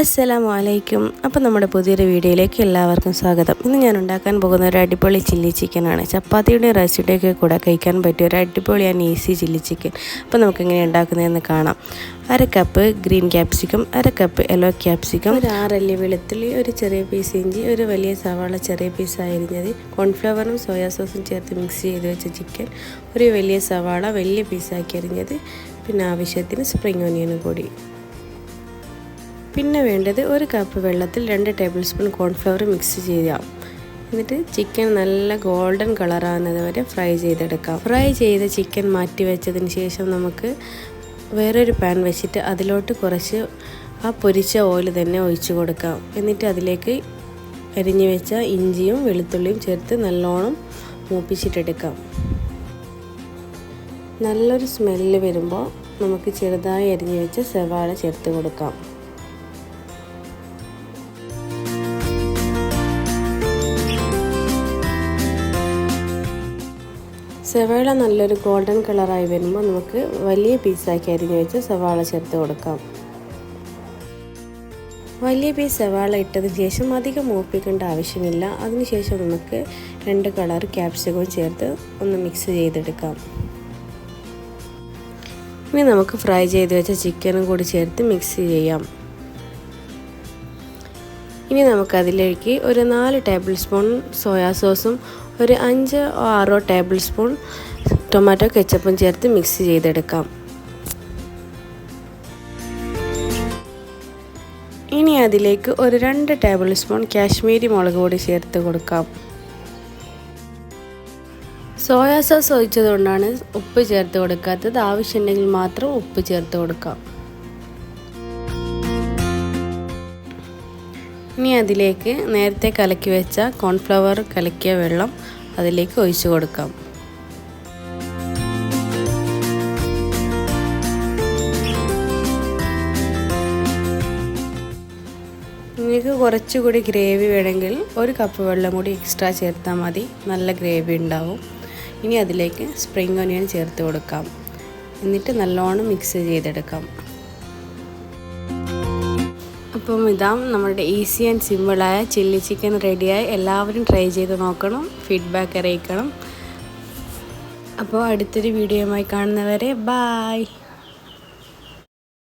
അസ്സലാമു അലൈക്കും അപ്പം നമ്മുടെ പുതിയൊരു വീഡിയോയിലേക്ക് എല്ലാവർക്കും സ്വാഗതം. ഇന്ന് ഞാൻ ഉണ്ടാക്കാൻ പോകുന്ന ഒരു അടിപൊളി ചില്ലി ചിക്കനാണ്. ചപ്പാത്തിയുടെയും റൈസിയുടെയൊക്കെ കൂടെ കഴിക്കാൻ പറ്റിയ ഒരു അടിപൊളി ആൻഡ് ഈസി ചില്ലി ചിക്കൻ. അപ്പോൾ നമുക്ക് എങ്ങനെ ഉണ്ടാക്കുന്നതെന്ന് കാണാം. അര കപ്പ് ഗ്രീൻ ക്യാപ്സിക്കം അര കപ്പ് യെല്ലോ ക്യാപ്സിക്കം ഒരു ആറല്ലി വെളുത്തുള്ളി ഒരു ചെറിയ പീസ് ഇഞ്ചി ഒരു വലിയ സവാള ചെറിയ പീസ് അരിഞ്ഞത് കോൺഫ്ലവറും സോയാ സോസും ചേർത്ത് മിക്സ് ചെയ്ത് വെച്ച ചിക്കൻ. ഒരു വലിയ സവാള വലിയ പീസാക്കി അരിഞ്ഞത്. പിന്നെ ആവശ്യത്തിന് സ്പ്രിംഗ് ഓനിയനും കൂടി. പിന്നെ വേണ്ടത് ഒരു കപ്പ് വെള്ളത്തിൽ രണ്ട് ടേബിൾ സ്പൂൺ കോൺഫ്ലവർ മിക്സ് ചെയ്യാം എന്നിട്ട് ചിക്കൻ നല്ല ഗോൾഡൻ കളറാകുന്നത് വരെ ഫ്രൈ ചെയ്തെടുക്കാം. ഫ്രൈ ചെയ്ത ചിക്കൻ മാറ്റി വെച്ചതിന് ശേഷം നമുക്ക് വേറൊരു പാൻ വെച്ചിട്ട് അതിലോട്ട് കുറച്ച് ആ പൊരിച്ച ഓയിൽ തന്നെ ഒഴിച്ചു കൊടുക്കാം. എന്നിട്ട് അതിലേക്ക് അരിഞ്ഞു വെച്ച ഇഞ്ചിയും വെളുത്തുള്ളിയും ചേർത്ത് നല്ലോണം മൂപ്പിച്ചിട്ടെടുക്കാം. നല്ലൊരു സ്മെല്ല് വരുമ്പോൾ നമുക്ക് ചെറുതായി അരിഞ്ഞു വെച്ച സവാള ചേർത്ത് കൊടുക്കാം. സവാള നല്ലൊരു ഗോൾഡൻ കളറായി വരുമ്പോൾ നമുക്ക് വലിയ പീസാക്കി അരിഞ്ഞു വെച്ച് സവാള ചേർത്ത് കൊടുക്കാം. വലിയ പീസ് സവാള ഇട്ടതിന് ശേഷം അധികം മൂപ്പിക്കേണ്ട ആവശ്യമില്ല. അതിനുശേഷം നമുക്ക് രണ്ട് കളർ ക്യാപ്സിക്കവും ചേർത്ത് ഒന്ന് മിക്സ് ചെയ്തെടുക്കാം. ഇനി നമുക്ക് ഫ്രൈ ചെയ്ത് വെച്ച ചിക്കനും കൂടി ചേർത്ത് മിക്സ് ചെയ്യാം. ഇനി നമുക്കതിലേക്ക് ഒരു നാല് ടേബിൾ സ്പൂൺ സോയാ സോസും ഒരു അഞ്ച് ആറോ ടേബിൾ സ്പൂൺ ടൊമാറ്റോ കെച്ചപ്പും ചേർത്ത് മിക്സ് ചെയ്തെടുക്കാം. ഇനി അതിലേക്ക് ഒരു രണ്ട് ടേബിൾ സ്പൂൺ കാശ്മീരി മുളക് പൊടി ചേർത്ത് കൊടുക്കാം. സോയാ സോസ് ഒഴിച്ചതുകൊണ്ടാണ് ഉപ്പ് ചേർത്ത് കൊടുക്കാത്തത്. ആവശ്യമുണ്ടെങ്കിൽ മാത്രം ഉപ്പ് ചേർത്ത് കൊടുക്കാം. ഇനി അതിലേക്ക് നേരത്തെ കലക്കി വെച്ച കോൺഫ്ലവർ കലക്കിയ വെള്ളം അതിലേക്ക് ഒഴിച്ചു കൊടുക്കാം. നിങ്ങൾക്ക് കുറച്ചുകൂടി ഗ്രേവി വേണമെങ്കിൽ ഒരു കപ്പ് വെള്ളം കൂടി എക്സ്ട്രാ ചേർത്താൽ മതി. നല്ല ഗ്രേവി ഉണ്ടാവും. ഇനി അതിലേക്ക് സ്പ്രിംഗ് ഒനിയൻ ചേർത്ത് കൊടുക്കാം. എന്നിട്ട് നല്ലോണം മിക്സ് ചെയ്തെടുക്കാം. അപ്പം ഇതാ നമ്മുടെ ഈസി ആൻഡ് സിമ്പിളായ ചില്ലി ചിക്കൻ റെഡിയായി എല്ലാവരും ട്രൈ ചെയ്ത് നോക്കണം ഫീഡ്ബാക്ക് അറിയിക്കണം. അപ്പോൾ അടുത്തൊരു വീഡിയോയുമായി കാണുന്നവരെ ബായ്